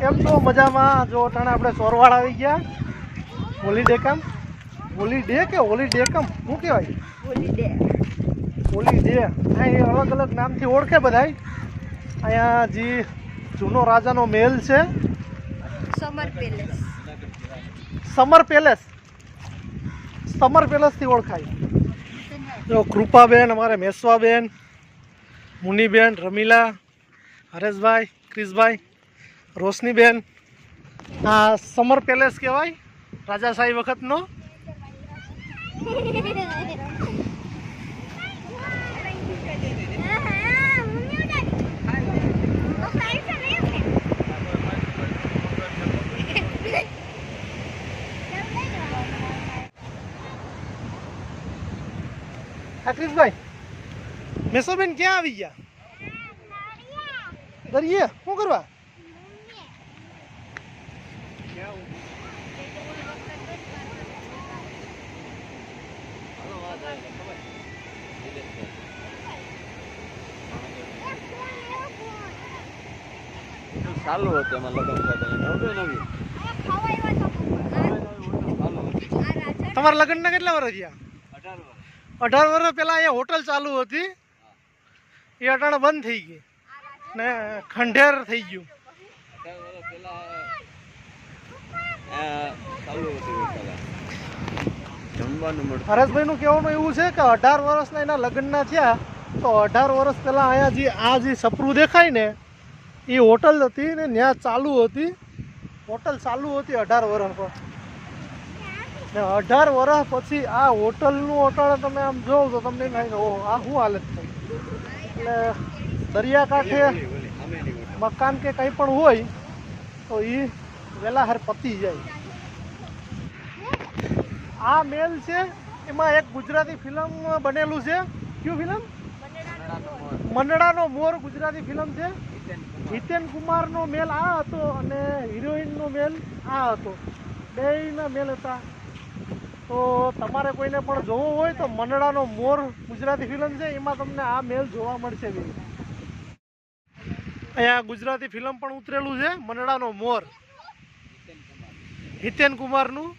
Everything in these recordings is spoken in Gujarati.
કેમ છો? મજામાં? જો અટાણે આપણે સોરવાડ આવી ગયા. હોલી ડે કેમ? હોલી ડે કે હોલી ડે કેમ? શું કહેવાય? Holiday holy day. અહીં અલગ અલગ નામથી ઓળખે બધાય. અહીંયા જે જૂનો રાજાનો મહેલ છે. Summer palace. Summer palace. Summer પેલેસથી ઓળખાય. જો કૃપાબેન અમારે મેસવાબેન મુનિબેન રમીલા હરેશભાઈ ક્રિશભાઈ રોશનીબેન આ સમર પેલેસ કહેવાય રાજાશાહી વખતનો. હા ક્રિશભાઈ મેસોબેન ક્યાં આવી ગયા? દરિયે, શું કરવા? ચાલુ હતું એમાં લગ્ન થતા નવું નવી તમારા લગ્નના કેટલા વર્ષ થયા? અઢાર વર્ષ અઢાર વર્ષ પહેલા અહીંયા હોટલ ચાલુ હતી. એ અટાણે બંધ થઈ ગઈ. ને ખંડેર થઈ ગયું અઢાર વર્ષ પહેલા આ નું કહેવાનું એવું છે કે અઢાર વર્ષના એના લગ્નના થયા તો અઢાર વર્ષ પહેલાં અહીંયા જે આ જે સપરું દેખાય ને એ હોટલ હતી ને ત્યાં ચાલુ હતી. હોટલ ચાલુ હતી અઢાર વર્ષ પર. ને અઢાર વર્ષ પછી આ હોટલનું અટાણે તમે આમ જોવો તો તમને એમ થાય ઓહો આ શું હાલત થઈ? એટલે દરિયાકાંઠે મકાન કે કંઈ પણ હોય તો એ વેલાહર પતી જાય. આ મેલ છે, એમાં એક ગુજરાતી ફિલ્મ બનેલું છે. કયું ફિલ્મ? મંડળાનો મોર ગુજરાતી ફિલ્મ છે. જીતેન કુમારનો મેલ આ હતો અને હિરોઈનનો મેલ આ હતો. બેયના મેલ હતા. તો તમારે કોઈને પણ જોવો હોય તો મંડળાનો મોર ગુજરાતી ફિલ્મ છે, એમાં તમને આ મેલ જોવા મળશે અહીંયા ગુજરાતી ફિલ્મ પણ ઉતરેલું છે, મંડળાનો મોર. હિતેન કુમારનું?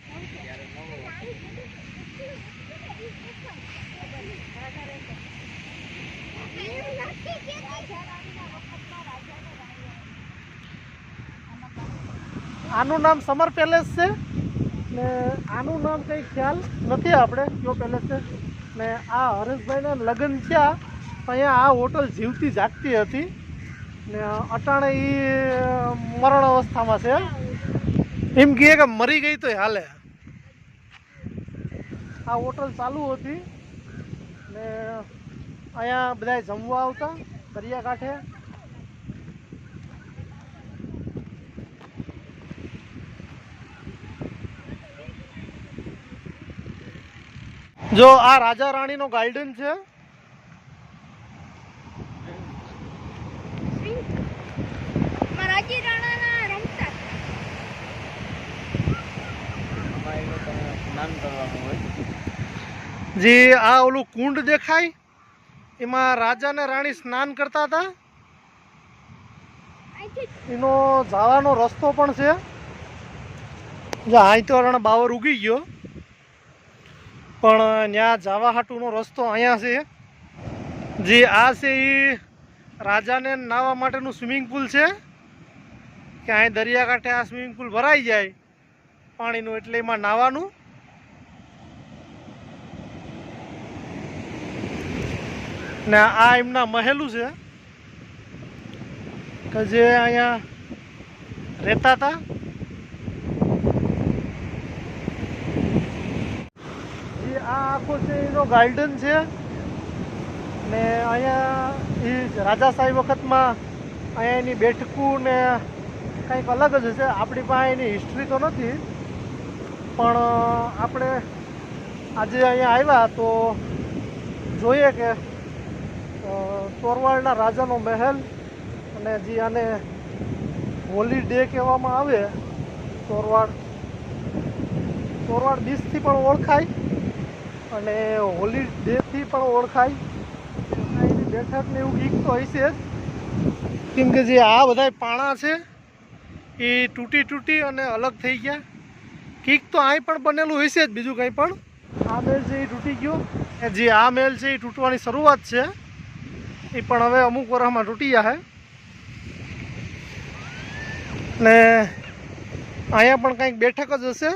આનું નામ સમર પેલેસ છે ને આનું નામ કંઈ ખ્યાલ નથી આપણે, કયો પેલેસ છે? ને આ હરેશભાઈના લગ્ન થયા અહીંયા આ હોટલ જીવતી જાગતી હતી ને અટાણે એ મરણ અવસ્થામાં છે. એમ કહે કે મરી ગઈ તો હાલે. આ હોટલ ચાલુ હતી. ને અહીંયા બધા જમવા આવતા, દરિયાકાંઠે. જો આ રાજા રાણીનો ગાર્ડન છે રાજી રાણાના રમતા આમાં એ લોકોને સ્નાન કરવાનું હોય જે આ ઓલું કુંડ દેખાય, એમાં રાજા ને રાણી સ્નાન કરતા હતા. એનો જવાનો રસ્તો પણ છે. અહીં તો રણ બાવર ઉગી ગયો. પણ ત્યાં જવા હાટુનો રસ્તો અહીંયા છે. જે આ છે એ રાજાને નાહવા માટેનું સ્વિમિંગ પુલ છે. કે અહીં દરિયાકાંઠે આ સ્વિમિંગ પુલ ભરાઈ જાય. પાણીનું એટલે એમાં નાહવાનું. ને આ એમના મહેલું છે, કે જે અહીંયા રહેતા હતા. આ આખો છે એનો ગાર્ડન છે. ને અહીંયા એ રાજા સાહેબ વખતમાં અહીંયા એની બેઠકું ને કંઈક અલગ જ હશે. આપણી પાસે એની હિસ્ટ્રી તો નથી, પણ આપણે આજે અહીંયા આવ્યા તો જોઈએ કે અ, તોરવાડના રાજાનો મહેલ અને જે આને હોલી ડે કહેવામાં આવે તોરવાડ તોરવાડ બીચથી પણ ઓળખાય અને હોલી ડેથી પણ ઓળખાય. એની બેઠકને એવું ગીક તો હશે કેમ કે જે આ બધા પાણા છે એ તૂટી તૂટી અને અલગ થઈ ગયા. કીક તો અહીં પણ બનેલું હશે જ બીજું કંઈ પણ. આ મેલ છે એ તૂટી ગયો જે આ મેલ છે એ તૂટવાની શરૂઆત છે. એ પણ હવે અમુક વર્ષમાં તૂટી જશે ને અહીંયા પણ કંઈક બેઠક જ હશે.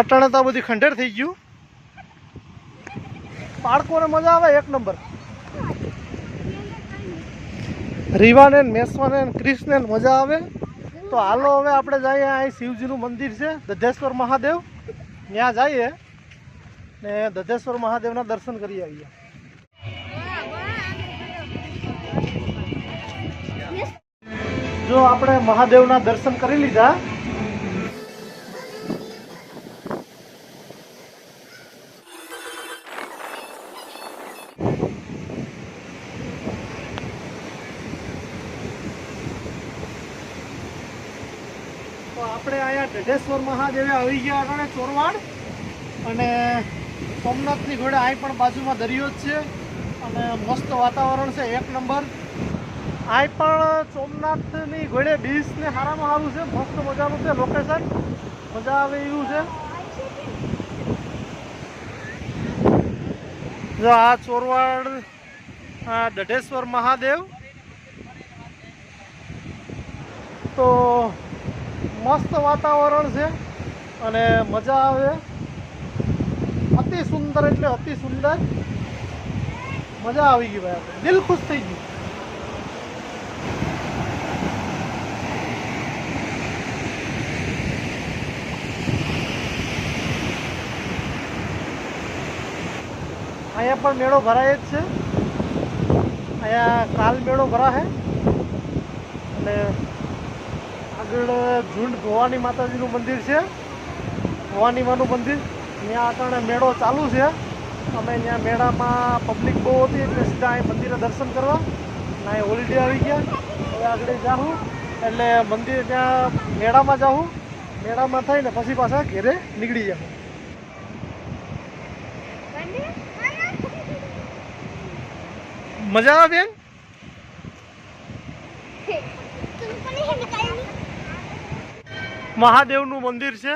અટાણે તો બધી ખંડેર થઈ ગયું. બાળકોને મજા આવે એક નંબર. રીવાને મેસવાને ક્રિશને મજા આવે. તો હાલો હવે આપણે જઈએ અહીં શિવજીનું મંદિર છે, દધેશ્વર મહાદેવ. ત્યાં જઈએ ને દધેશ્વર મહાદેવના દર્શન કરી આવીએ. જો આપણે મહાદેવના દર્શન કરી લીધા, તો આપણે અહીંયા ઢઢેશ્વર મહાદેવે આવી ગયા આગળ ચોરવાડ અને સોમનાથની ઘોડે અહીં પણ બાજુમાં દરિયો જ છે અને મસ્ત વાતાવરણ છે. એક નંબર. અહીં પણ સોમનાથની ઘોડે બીચને સારામાં સારું છે. મસ્ત મજાનું છે લોકેશન મજા આવે એવું છે. જો આ ચોરવાડ, આ દઢેશ્વર મહાદેવ. તો મસ્ત વાતાવરણ છે અને મજા આવે. અતિ સુંદર એટલે અતિ સુંદર. મજા આવી ગઈ ભાઈ દિલ ખુશ થઈ ગયું. અહીંયા પણ મેળો ભરાય જ છે. અહીંયા કાલ મેળો ભરાશે. અને આગળ ઝુંડ ભવાની માતાજીનું મંદિર છે. ભવાની માનું મંદિર. ત્યાં આગળ મેળો ચાલુ છે. અમે ત્યાં મેળામાં પબ્લિક બહુ હતી એટલે સીધા અહીં મંદિરે દર્શન કરવા. અને અહીં હોલિડે આવી ગયા. હવે આગળ જાઉં એટલે મંદિર ત્યાં મેળામાં જાઉં મેળામાં થઈને પછી પાછા ઘેરે નીકળી જાઉં મજા આવે બેન? મહાદેવનું મંદિર છે.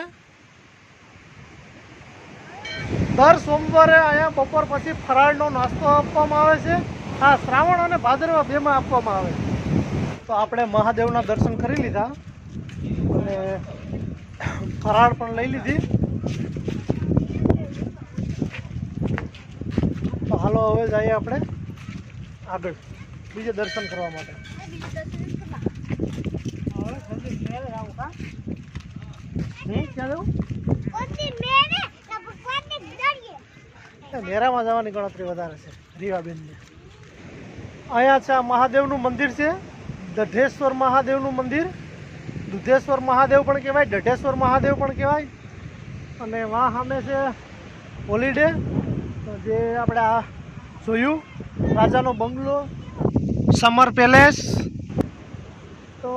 દર સોમવારે અહીંયા બપોર પછી ફરાળનો નાસ્તો આપવામાં આવે છે. હા શ્રાવણ અને ભાદરવા બેમાં આપવામાં આવે તો આપણે મહાદેવના દર્શન કરી લીધા અને ફરાળ પણ લઈ લીધી. તો હાલો, હવે જઈએ આપણે. આગળ, બીજે દર્શન કરવા માટે. મેરામાં જવાની ગણતરી વધારે છે, રીવાબેનને. અહીંયા છે આ મહાદેવનું મંદિર છે, દઢેશ્વર મહાદેવનું મંદિર. દુધેશ્વર મહાદેવ પણ કહેવાય, દઢેશ્વર મહાદેવ પણ કહેવાય. અને વાં સામે છે હોલિડે જે આપણે આ જોયું? રાજાનો બંગલો સમર પેલેસ. તો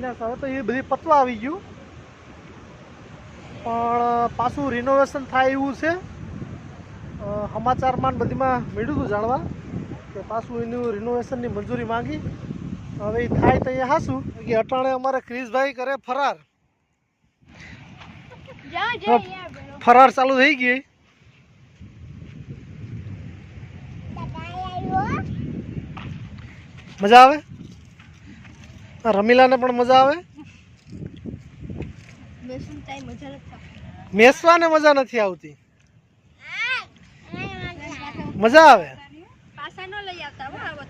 ને હવે તો એ બધી પતવા આવી ગયું. પણ પાછું રિનોવેશન થાય એવું છે. સમાચારમાં બધીમાં મળ્યું હતું જાણવા કે પાછું એનું રિનોવેશનની મંજૂરી માંગી. હવે એ થાય તો અહીંયા હાશું કે અટાણે અમારે ક્રિશભાઈ કરે ફરાર. ફરાર ચાલુ થઈ ગઈ. મજા આવે? રમીલાને પણ મજા આવે? મેસવાને મજા નથી આવતી. મજા આવે પાછા ન લઈ આવતા હો આવો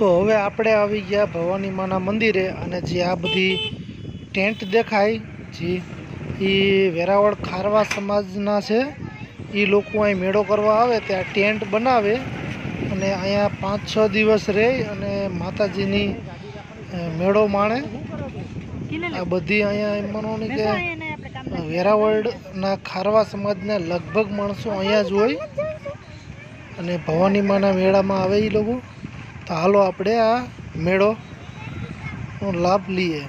તો હવે આપણે આવી ગયા ભવાની માના મંદિરે અને જે આ બધી ટેન્ટ દેખાય, જે એ વેરાવળ ખારવા સમાજના છે, એ લોકો અહીં મેળો કરવા આવે, ત્યાં ટેન્ટ બનાવે અને અહીંયા પાંચ છ દિવસ રહે અને માતાજીની મેળો માણે. આ બધી અહીંયા એમ માનો ને કે વેરાવળના ખારવા સમાજના લગભગ માણસો અહીંયા જ હોય. અને ભવાની માના મેળામાં આવે એ લોકો. તો હાલો આપણે આ મેળો લાભ લઈએ.